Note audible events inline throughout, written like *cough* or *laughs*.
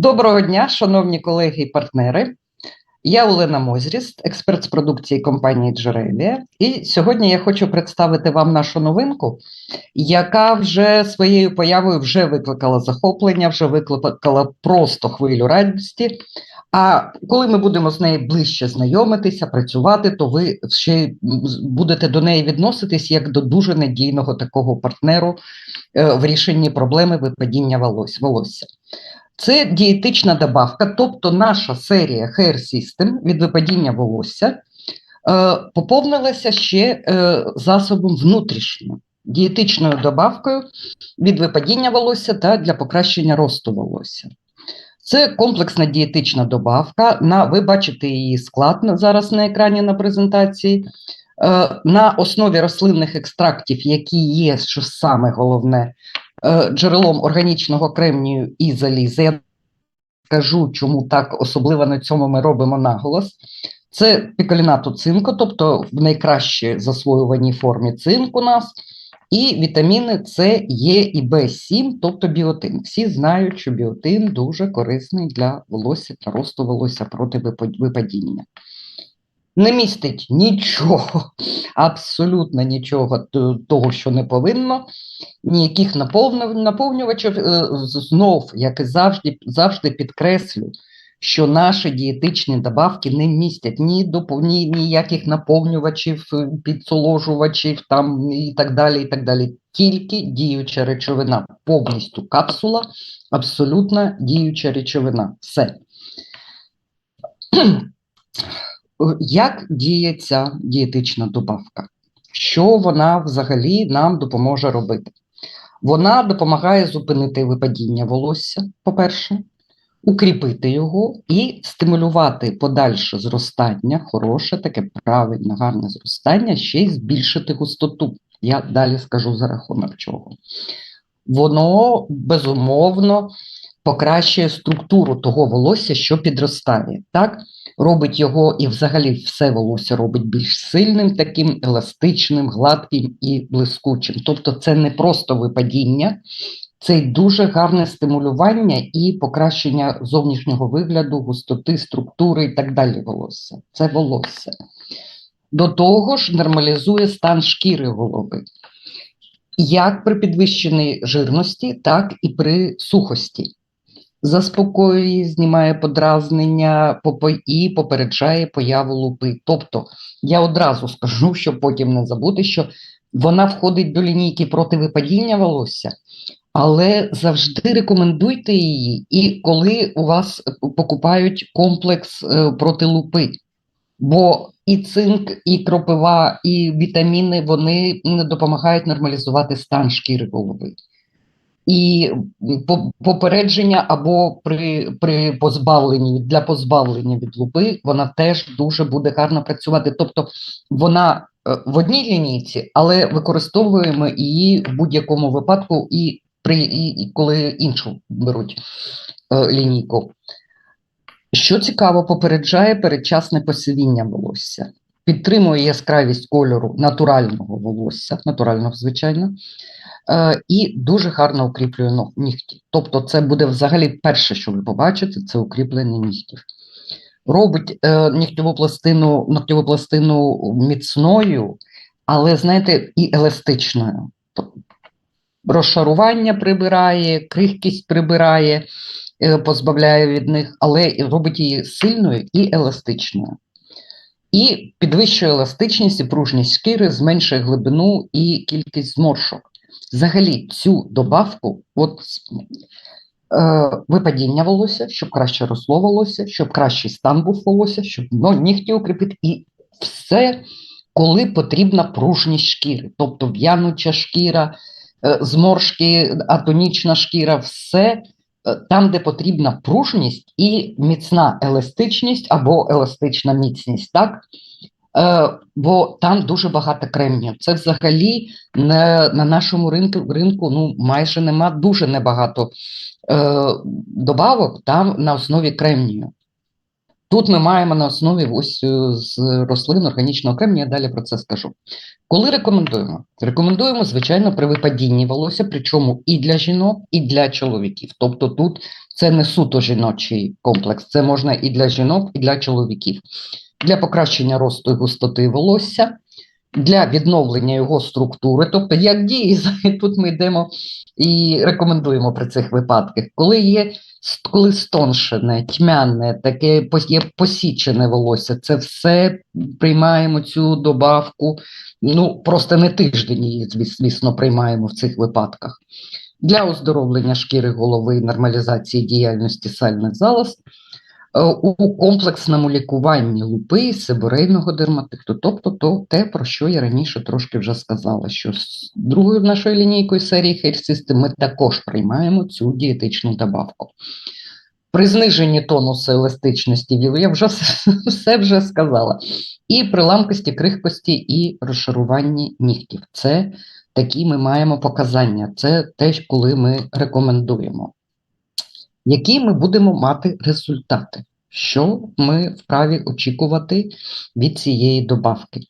Доброго дня, шановні колеги і партнери. Я Олена Мозріст, експерт з продукції компанії Джерелія. І сьогодні я хочу представити вам нашу новинку, яка вже своєю появою вже викликала захоплення, вже викликала просто хвилю радості. А коли ми будемо з нею ближче знайомитися, працювати, то ви ще будете до неї відноситись як до дуже надійного такого партнеру е, в рішенні проблеми випадіння волосся. Це дієтична добавка, тобто наша серія Hair System від випадіння волосся е, поповнилася ще е, засобом внутрішнім, дієтичною добавкою від випадіння волосся та для покращення росту волосся. Це комплексна дієтична добавка. На, Ви бачите її склад зараз на екрані на презентації. Е, на основі рослинних екстрактів, які є, що саме головне, джерелом органічного кремнію і заліза. Я кажу, чому так особливо на цьому ми робимо наголос. Це пікалінату цинку, тобто в найкраще засвоюваній формі цинк у нас. І вітаміни С, Е і В7, тобто біотин. Всі знають, що біотин дуже корисний для волосся та росту волосся проти випадіння не містить нічого, *laughs* абсолютно нічого того, що не повинно, ніяких наповнювачів. Е, знов, як і завжди, завжди підкреслю, що наші дієтичні добавки не містять ні ні ніяких наповнювачів, е, підсоложувачів там і так далі. і так далі. Тільки діюча речовина, повністю капсула, абсолютно діюча речовина. Все. Як діє ця дієтична добавка? Що вона взагалі нам допоможе робити? Вона допомагає зупинити випадіння волосся, по-перше, укріпити його і стимулювати подальше зростання, хороше, таке правильне, гарне зростання, ще й збільшити густоту. Я далі скажу за рахунок чого. Воно безумовно покращує структуру того волосся, що підростає. так? Робить його і взагалі все волосся робить більш сильним, таким еластичним, гладким і блискучим. Тобто, це не просто випадіння, це дуже гарне стимулювання і покращення зовнішнього вигляду, густоти, структури і так далі. Волосся. Це волосся. До того ж, нормалізує стан шкіри голови. Як при підвищеній жирності, так і при сухості заспокоює, знімає подразнення і попереджає появу лупи. Тобто я одразу скажу, щоб потім не забути, що вона входить до лінійки проти випадіння волосся, але завжди рекомендуйте її, і коли у вас покупають комплекс е, проти лупи. Бо і цинк, і кропива, і вітаміни вони допомагають нормалізувати стан шкіри голови і попередження або при при позбавленні для позбавлення від лупи вона теж дуже буде гарно працювати. Тобто вона е, в одній лінійці, але використовуємо її в будь-якому випадку і при і, коли іншу беруть е, лінійку. Що цікаво, попереджає передчасне посивіння волосся, підтримує яскравість кольору натурального волосся, натурального, звичайно, і дуже гарно укріплює нігті. Тобто, це буде взагалі перше, що ви побачите, це укріплення нігтів. Робить е, нігтєву пластину нігтєву пластину міцною, але, знаєте, і еластичною. Розшарування прибирає, крихкість прибирає, е, позбавляє від них, але робить її сильною і еластичною. І підвищує еластичність і пружність шкіри, зменшує глибину і кількість зморшок взагалі цю добавку, от е, випадіння волосся, щоб краще росло волосся, щоб кращий стан був волосся, щоб ну, нігті укріпити, і все, коли потрібна пружність шкіри, тобто в'януча шкіра, е, зморшки, атонічна шкіра, все. Е, там, де потрібна пружність і міцна еластичність або еластична міцність, так бо там дуже багато кремнію. Це взагалі на на нашому ринку ринку ну, майже нема дуже небагато е, добавок там на основі кремнію. Тут ми маємо на основі ось е, з рослин органічного кремнія, я далі про це скажу. Коли рекомендуємо? Рекомендуємо, звичайно, при випадінні волосся, причому і для жінок, і для чоловіків. Тобто тут це не суто жіночий комплекс, це можна і для жінок, і для чоловіків. Для покращення росту і густоти волосся, для відновлення його структури, тобто як дії, *laughs* тут ми йдемо і рекомендуємо при цих випадках, коли є коли стоншене, тьмяне, таке є посічене волосся, це все приймаємо цю добавку. Ну, просто не тиждень її, звісно, приймаємо в цих випадках. Для оздоровлення шкіри голови і нормалізації діяльності сальних залоз у комплексному лікуванні лупи і сибирейного дерматиту. Тобто то, те, про що я раніше трошки вже сказала, що з другою нашою лінійкою серії System ми також приймаємо цю дієтичну добавку. При зниженні тонусу еластичності віл, я вже *laughs* все вже сказала. І при ламкості, крихкості і розшаруванні нігтів. Це такі ми маємо показання. Це те, коли ми рекомендуємо. Які ми будемо мати результати? Що ми вправі очікувати від цієї добавки?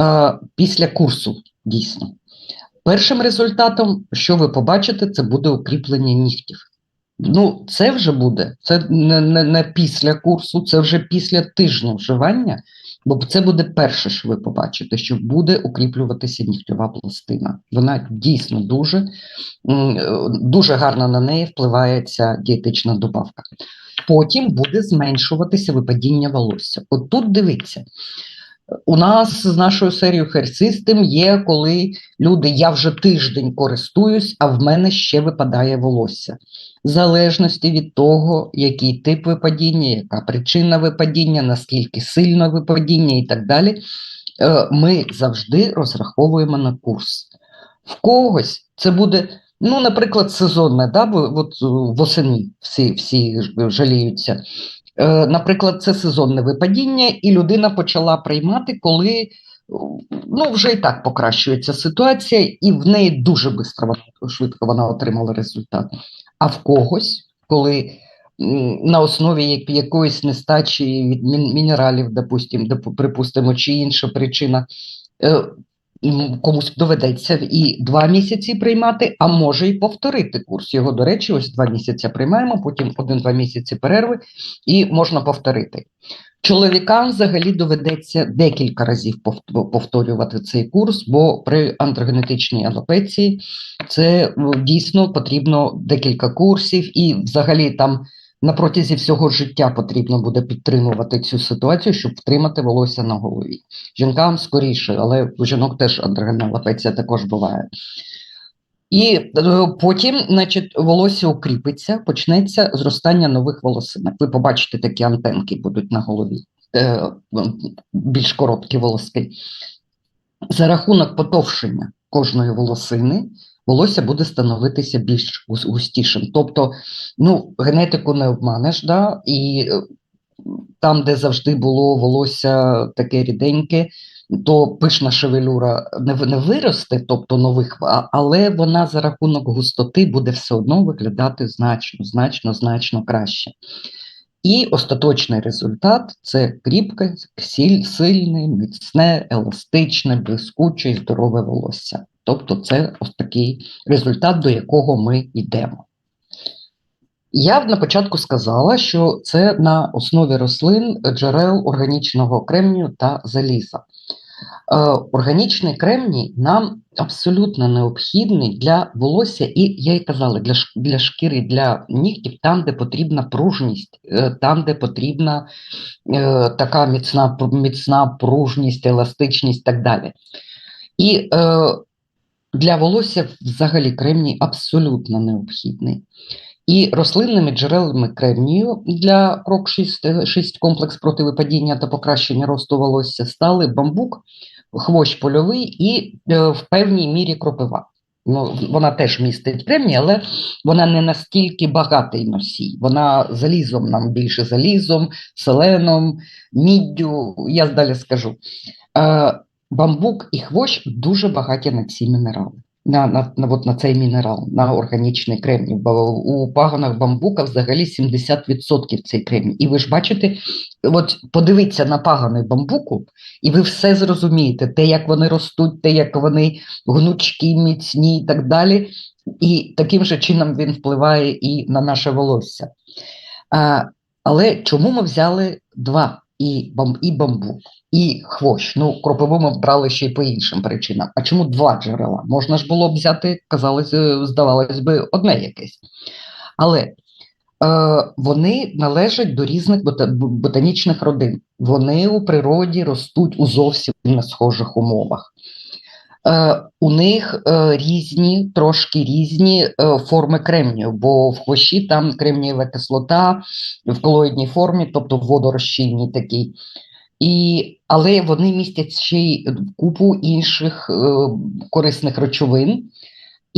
Е, після курсу, дійсно. Першим результатом, що ви побачите, це буде укріплення нігтів. Ну, це вже буде, це не, не, не після курсу, це вже після тижня вживання, бо це буде перше, що ви побачите, що буде укріплюватися нігтєва пластина. Вона дійсно дуже, дуже гарно на неї впливає ця дієтична добавка. Потім буде зменшуватися випадіння волосся. От тут дивіться. У нас з нашою серією System є, коли люди, я вже тиждень користуюсь, а в мене ще випадає волосся. В залежності від того, який тип випадіння, яка причина випадіння, наскільки сильно випадіння і так далі, е, ми завжди розраховуємо на курс. В когось це буде, ну, наприклад, сезонне, да, от е, восени всі, всі жаліються. Е, Наприклад, це сезонне випадіння, і людина почала приймати, коли ну, вже і так покращується ситуація, і в неї дуже бистро швидко вона отримала результат. А в когось, коли на основі якоїсь нестачі мінералів, допустим, припустимо, чи інша причина, е, комусь доведеться і два місяці приймати, а може і повторити курс. Його, до речі, ось два місяці приймаємо, потім один-два місяці перерви, і можна повторити. Чоловікам взагалі доведеться декілька разів повторювати цей курс, бо при андрогенетичній алопеції це ну, дійсно потрібно декілька курсів, і взагалі там на протязі всього життя потрібно буде підтримувати цю ситуацію, щоб втримати волосся на голові. Жінкам скоріше, але у жінок теж андрогенна алопеція також буває. І е, потім, значить, волосся укріпиться, почнеться зростання нових волосинок. Ви побачите, такі антенки будуть на голові, е, більш короткі волоски. За рахунок потовшення кожної волосини волосся буде становитися більш густішим. Тобто, ну, генетику не обманеш, да? і е, там, де завжди було волосся таке ріденьке, то пишна шевелюра не, не виросте, тобто нових, але вона за рахунок густоти буде все одно виглядати значно, значно, значно краще. І остаточний результат це кріпке, сильне, міцне, еластичне, блискуче і здорове волосся. Тобто, це ось такий результат, до якого ми йдемо. Я на початку сказала, що це на основі рослин джерел органічного кремнію та заліза. Е, Органічний кремній нам абсолютно необхідний для волосся, і я й казала, для, для шкіри, для нігтів, там, де потрібна пружність, е, там, де потрібна е, така міцна, міцна пружність, еластичність і так далі. І для волосся взагалі кремній абсолютно необхідний. І рослинними джерелами кремнію для крок 6, 6 комплекс проти випадіння та покращення росту волосся стали бамбук, хвощ польовий і е, в певній мірі кропива. Ну, вона теж містить кремній, але вона не настільки багатий носій. Вона залізом нам більше залізом, селеном, міддю, я далі скажу. Е, бамбук і хвощ дуже багаті на ці мінерали. На, на, на, от на цей мінерал, на органічний кремній. Бо у пагонах бамбука взагалі 70% цей кремній. І ви ж бачите, от подивіться на пагони бамбуку, і ви все зрозумієте, те, як вони ростуть, те, як вони гнучкі, міцні і так далі. І таким же чином він впливає і на наше волосся. А, Але чому ми взяли два і бам, і бамбук, і хвощ? Ну, кропиву ми брали ще й по іншим причинам. А чому два джерела? Можна ж було б взяти, казалось, е, здавалось би, одне якесь. Але е, вони належать до різних ботанічних родин. Вони у природі ростуть у зовсім не схожих умовах. Е, у них е, різні, трошки різні е, форми кремнію, бо в хвощі там кремнієва кислота в колоїдній формі, тобто водорозчинній такій. І, Але вони містять ще й купу інших корисних речовин,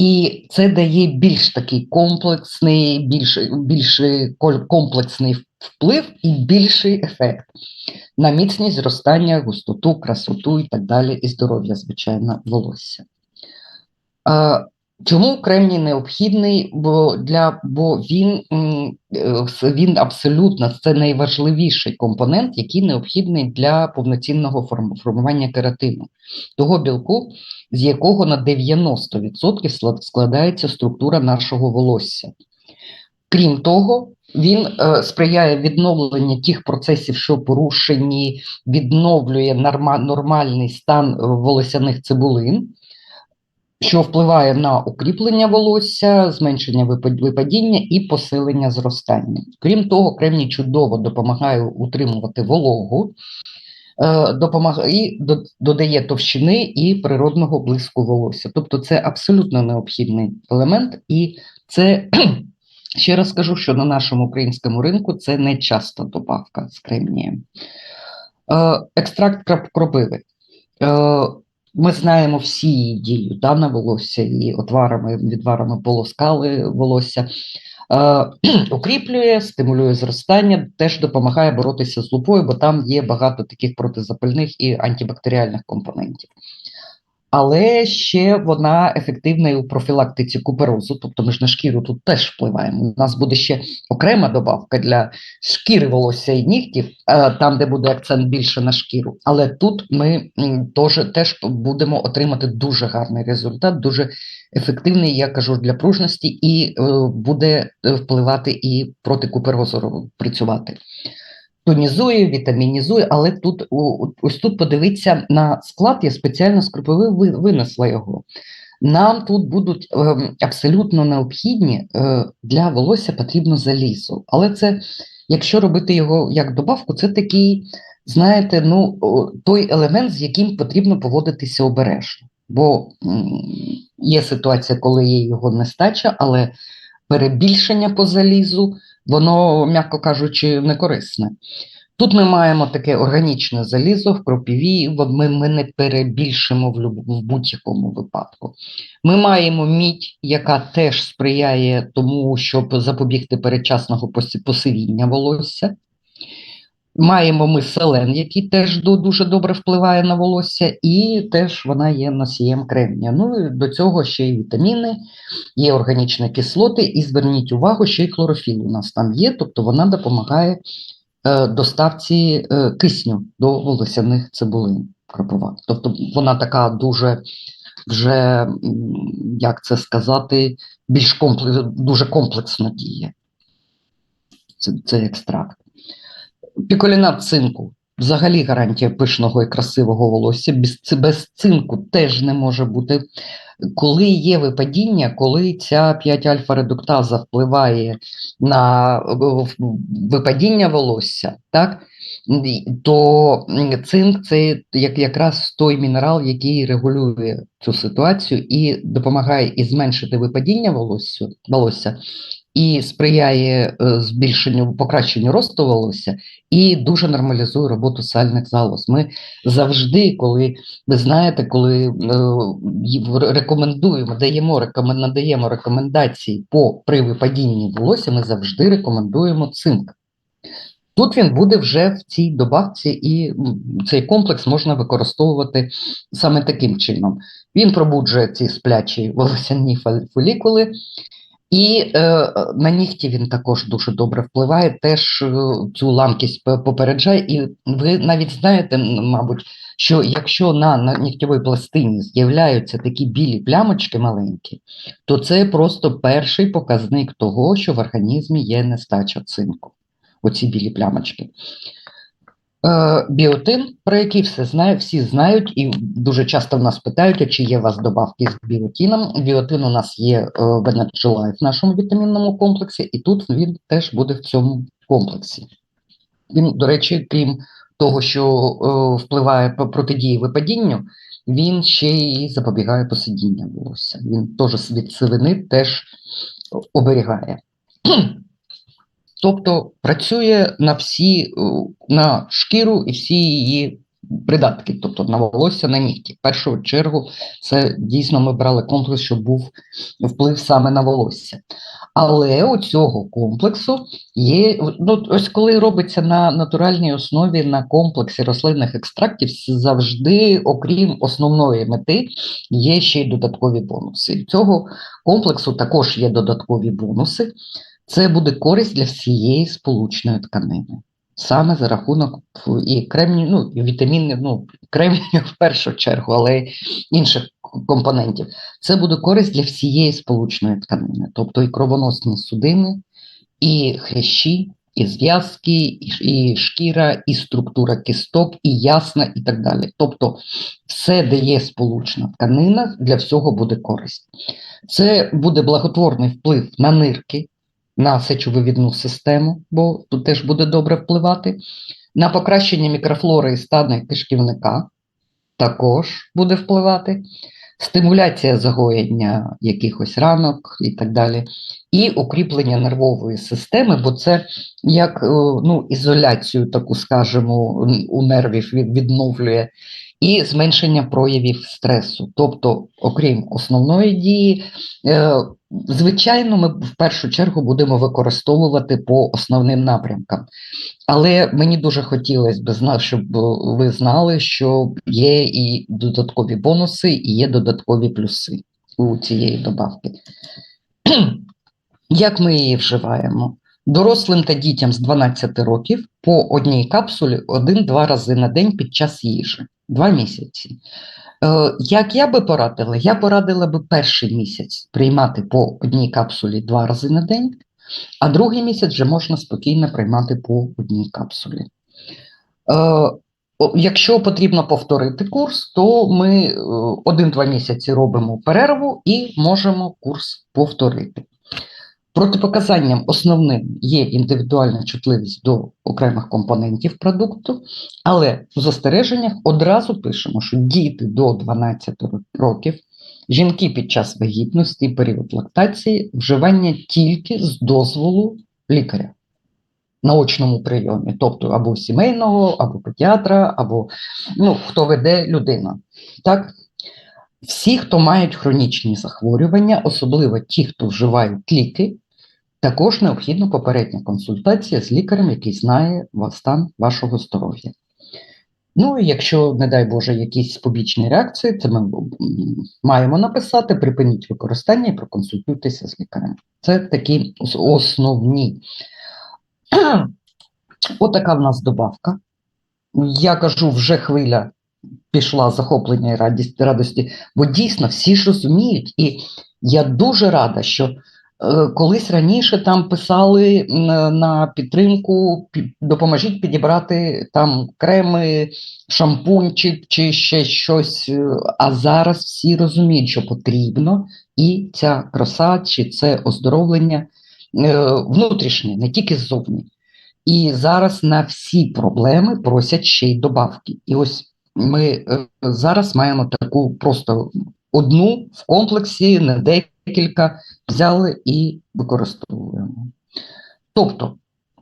і це дає більш такий комплексний, більш, більш комплексний вплив і більший ефект на міцність зростання, густоту, красоту і так далі, і здоров'я, звичайно, волосся. Чому кремній необхідний? Бо для бо він е, він абсолютно це найважливіший компонент, який необхідний для повноцінного формування кератину, того білку, з якого на 90% складається структура нашого волосся. Крім того, він е, сприяє відновленню тих процесів, що порушені, відновлює норма, нормальний стан волосяних цибулин, що впливає на укріплення волосся, зменшення випадіння і посилення зростання. Крім того, кремній чудово допомагає утримувати вологу. Е, і додає товщини і природного блиску волосся. Тобто це абсолютно необхідний елемент, і це *clears throat* Ще раз скажу, що на нашому українському ринку це не часто добавка з кремнієм. Е, екстракт кропиви. Ми знаємо всі її дію да, на волосся і отварами, відварами полоскали волосся. Е, *clears throat* укріплює, стимулює зростання, теж допомагає боротися з лупою, бо там є багато таких протизапальних і антибактеріальних компонентів але ще вона ефективна і у профілактиці куперозу, тобто ми ж на шкіру тут теж впливаємо. У нас буде ще окрема добавка для шкіри волосся і нігтів, е, там, де буде акцент більше на шкіру. Але тут ми теж, будемо отримати дуже гарний результат, дуже ефективний, я кажу, для пружності, і е, буде впливати і проти куперозу працювати тонізує, вітамінізує, але тут ось тут подивіться на склад, я спеціально з винесла його. Нам тут будуть е, абсолютно необхідні е, для волосся потрібно залізо. Але це, якщо робити його як добавку, це такий, знаєте, ну, той елемент, з яким потрібно поводитися обережно. Бо є ситуація, коли є його нестача, але перебільшення по залізу воно, м'яко кажучи, не корисне. Тут ми маємо таке органічне залізо в кропіві, ми ми не перебільшимо в, в будь-якому випадку. Ми маємо мідь, яка теж сприяє тому, щоб запобігти передчасного посивіння волосся. Маємо ми селен, який теж дуже добре впливає на волосся, і теж вона є носієм кремня. Ну і до цього ще й вітаміни, є органічні кислоти, і зверніть увагу, ще й хлорофіл у нас там є, тобто вона допомагає е, доставці е, кисню до волосяних цибулин кропова. Тобто вона така дуже вже, як це сказати, більш комплекс, дуже комплексно діє. Це, це екстракт. Піколінат цинку. Взагалі гарантія пишного і красивого волосся. Без, без цинку теж не може бути. Коли є випадіння, коли ця 5 альфа-редуктаза впливає на випадіння волосся, так, то цинк це як, якраз той мінерал, який регулює цю ситуацію і допомагає і зменшити випадіння волосся, волосся і сприяє е, збільшенню покращенню росту волосся і дуже нормалізує роботу сальних залоз. Ми завжди, коли ви знаєте, коли е, рекомендуємо, даємо надаємо рекомендації по при випадінні волосся, ми завжди рекомендуємо цинк. Тут він буде вже в цій добавці, і цей комплекс можна використовувати саме таким чином. Він пробуджує ці сплячі волосяні фол- фолікули, і е, на нігті він також дуже добре впливає, теж е, цю ламкість попереджає. І ви навіть знаєте, мабуть, що якщо на, на нігтєвій пластині з'являються такі білі плямочки маленькі, то це просто перший показник того, що в організмі є нестача цинку. Оці білі плямочки. Е, біотин, про який все знає, всі знають, і дуже часто в нас питають, чи є у вас добавки з біотином. Біотин у нас є е, в Energy Life в нашому вітамінному комплексі, і тут він теж буде в цьому комплексі. Він, до речі, крім того, що е, впливає протидії випадінню, він ще й запобігає посидіння волосся. Він теж від сивини теж оберігає. Тобто працює на всі, е, на шкіру і всі її придатки, тобто на волосся, на нігті. В першу чергу це дійсно ми брали комплекс, щоб був вплив саме на волосся. Але у цього комплексу є, ну, ось коли робиться на натуральній основі на комплексі рослинних екстрактів, завжди, окрім основної мети, є ще й додаткові бонуси. Цього комплексу також є додаткові бонуси. Це буде користь для всієї сполучної тканини. Саме за рахунок і кремнію, ну, і вітамінів, ну, кремнію в першу чергу, але й інших компонентів. Це буде користь для всієї сполучної тканини, тобто і кровоносні судини, і хрящі, і зв'язки, і шкіра, і структура кісток, і ясна, і так далі. Тобто, все, де є сполучна тканина, для всього буде користь. Це буде благотворний вплив на нирки, на сечовивідну систему, бо тут теж буде добре впливати, на покращення мікрофлори і стану кишківника також буде впливати, стимуляція загоєння якихось ранок і так далі, і укріплення нервової системи, бо це як е, ну, ізоляцію, таку скажімо, н- у нервів відновлює. І зменшення проявів стресу. Тобто, окрім основної дії, е, звичайно, ми в першу чергу будемо використовувати по основним напрямкам. Але мені дуже хотілося б, зна- щоб ви знали, що є і додаткові бонуси, і є додаткові плюси у цієї добавки. *clears throat* Як ми її вживаємо? Дорослим та дітям з 12 років по одній капсулі один-два рази на день під час їжі. Два місяці. Е, Як я би порадила? Я порадила би перший місяць приймати по одній капсулі два рази на день, а другий місяць вже можна спокійно приймати по одній капсулі. Е, Якщо потрібно повторити курс, то ми е, один-два місяці робимо перерву і можемо курс повторити. Протипоказанням основним є індивідуальна чутливість до окремих компонентів продукту, але в застереженнях одразу пишемо, що діти до 12 років, жінки під час вагітності, період лактації, вживання тільки з дозволу лікаря на очному прийомі, тобто або сімейного, або педіатра, або ну, хто веде людина. Так? Всі, хто мають хронічні захворювання, особливо ті, хто вживають ліки, також необхідна попередня консультація з лікарем, який знає стан вашого здоров'я. Ну і якщо, не дай Боже, якісь побічні реакції, це ми маємо написати, припиніть використання і проконсультуйтеся з лікарем. Це такі ос- основні. *clears throat* Отака в нас добавка. Я кажу, вже хвиля пішла захоплення і радість, радості, бо дійсно всі ж розуміють. І я дуже рада, що е, колись раніше там писали на підтримку, пі- допоможіть підібрати там креми, шампунь чи, чи ще щось. е, А зараз всі розуміють, що потрібно, і ця краса чи це оздоровлення е, внутрішнє, не тільки ззовні. І зараз на всі проблеми просять ще й добавки. І ось ми е, зараз маємо таку просто одну в комплексі, не декілька, взяли і використовуємо. Тобто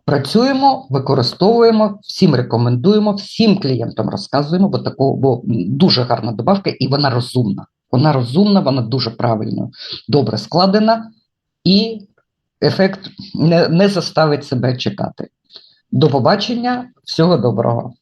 працюємо, використовуємо, всім рекомендуємо, всім клієнтам розказуємо, бо такого бо дуже гарна добавка, і вона розумна. Вона розумна, вона дуже правильно, добре складена, і ефект не, не заставить себе чекати. До побачення, всього доброго.